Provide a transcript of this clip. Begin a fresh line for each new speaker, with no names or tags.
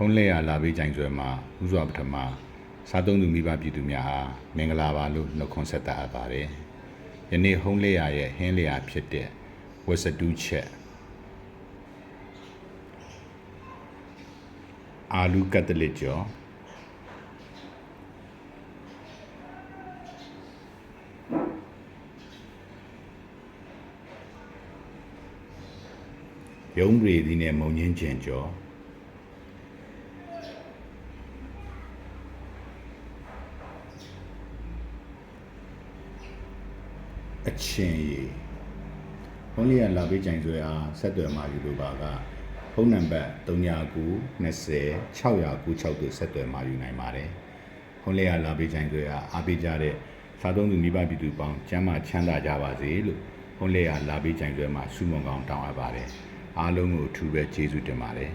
ဟုံးလဲရလာပေးကြိုင်ဆွဲမှာဥစွာပထမစားသုံးသူမိဘပြည်သူများဟာမင်္ဂလာပါလို့နှုတ်ခွန်းဆက်တာအပ်ပါတယ်ယနေ့ဟုံးလဲရရဲ့ဟင်းလဲရဖြစ်တဲ့ဝက်စတူးချက်အာလူကတ်တလစ်ကျော်ရုံးရီဒီနဲ့မုံငင်းကျင်ကျော် အချင်းရီဖုန်းလေးကလာပေးကြိုင်ဆွဲအားဆက်သွယ်မှယူလို့ပါကဖုန်းနံပါတ်39 20 696တို့ဆက်သွယ်မှယူနိုင်ပါတယ်ဖုန်းလေးကလာပေးကြိုင်ဆွဲအားအားပေးကြတဲ့စားသုံးသူမိဘပြည်သူပေါင်းကျမ်းမာချမ်းသာကြပါစေလို့ဖုန်းလေးကလာပေးကြိုင်ဆွဲမှဆုမွန်ကောင်းတောင်းအပ်ပါတယ်အားလုံးကိုအထူးပဲကျေးဇူးတင်ပါတယ်